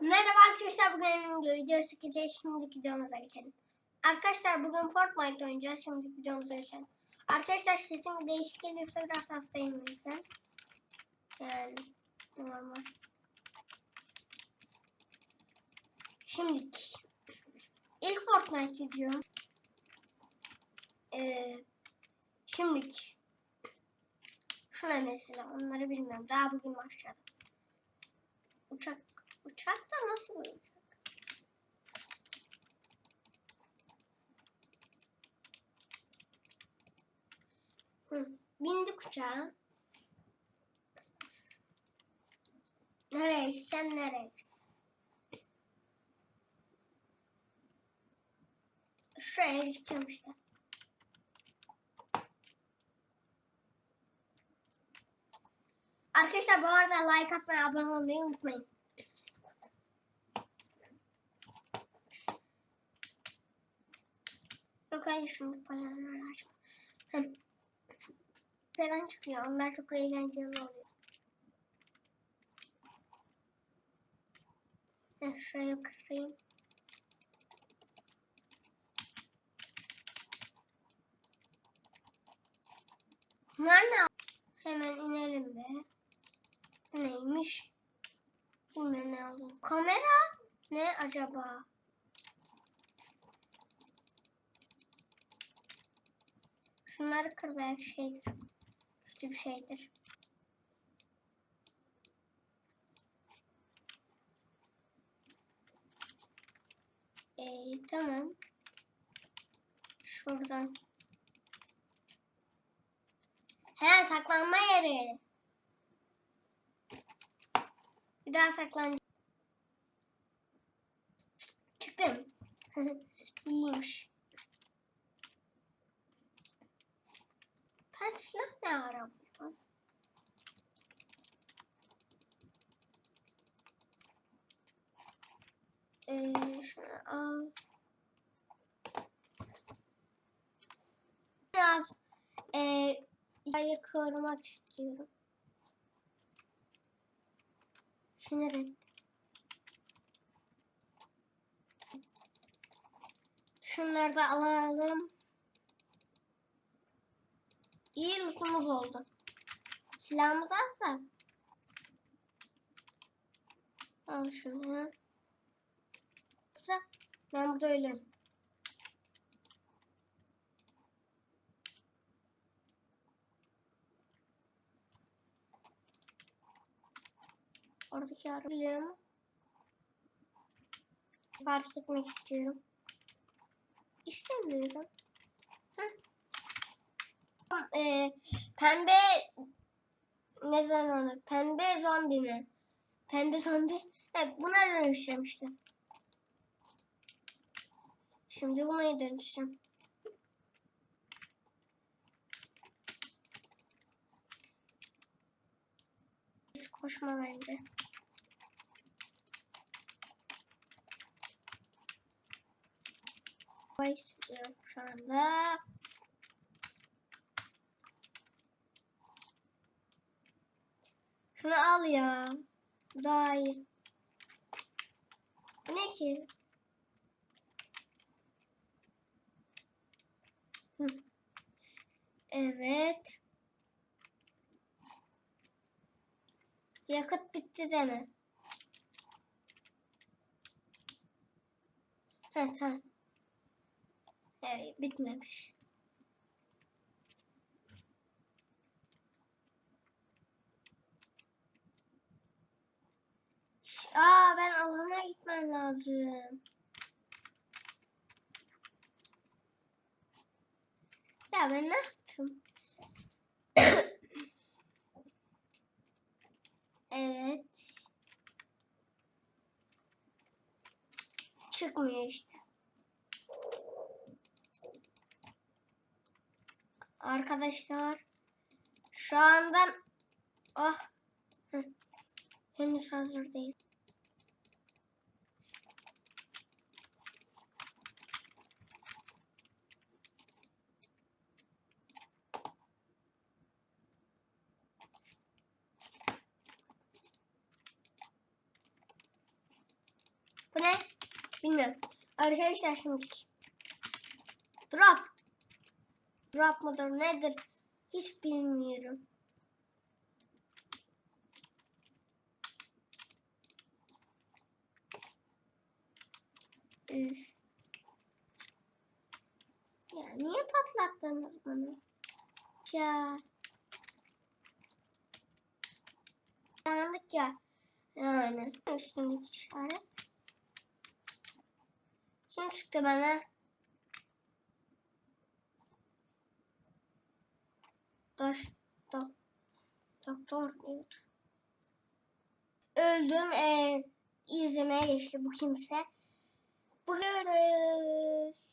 Merhaba arkadaşlar bugün Emin video çekeceğiz. Şimdiki videomuza geçelim. Arkadaşlar bugün Fortnite oynayacağız. Şimdiki videomuza geçelim. Arkadaşlar sesim değişik geliyorsa biraz hastayım o yüzden. Yani normal. Şimdiki ilk Fortnite videom. Ee, şimdiki şuna mesela onları bilmiyorum. Daha bugün başladım. Uçak Uçak da nasıl bir uçak? Bindik uçağa. Nereye gitsem nereye gitsem. Şuraya gideceğim işte. Arkadaşlar bu arada like atmayı, abone olmayı unutmayın. Yok hayır şimdi falan açma. Hem falan çıkıyor. Onlar çok eğlenceli oluyor. Ben şuraya kırayım. Ne? Hemen inelim be. Neymiş? Bilmiyorum ne olduğunu. Kamera ne acaba? Şunları kır belki şeydir. Kötü bir şeydir. Ee, tamam. Şuradan. He saklanma yeri. Bir daha saklan. Şunu al. Biraz e, yayı kırmak istiyorum. Sinir ettim. Şunları da alalım. İyi lootumuz oldu. Silahımız alsa. Al şunu. Güzel. Ben burada ölürüm. Oradaki arı biliyor mu? Fark etmek istiyorum. İstemiyorum. Heh e, pembe neden onu? Pembe zombi mi? Pembe zombi. Evet buna dönüşeceğim işte. Şimdi buna dönüşeceğim. Koşma bence. Vay istiyorum şu anda. Şunu al ya. Daha iyi. Bu ne ki? Evet. Yakıt bitti deme. Ha tamam. Evet bitmemiş. Aa ben alana gitmem lazım. Ya ben ne yaptım? evet. Çıkmıyor işte. Arkadaşlar şu anda ah henüz hazır değil. Bu ne? Bilmiyorum. Arkadaşlar şimdi. Drop. Drop mudur nedir? Hiç bilmiyorum. Üf. Ya niye patlattınız bunu? Ya. Karanlık ya. Yani. Üstündeki işaret. Kim sıktı bana? Dur. Dok doktor. Öldüm. Ee, izlemeye geçti bu kimse. Bu görürüz.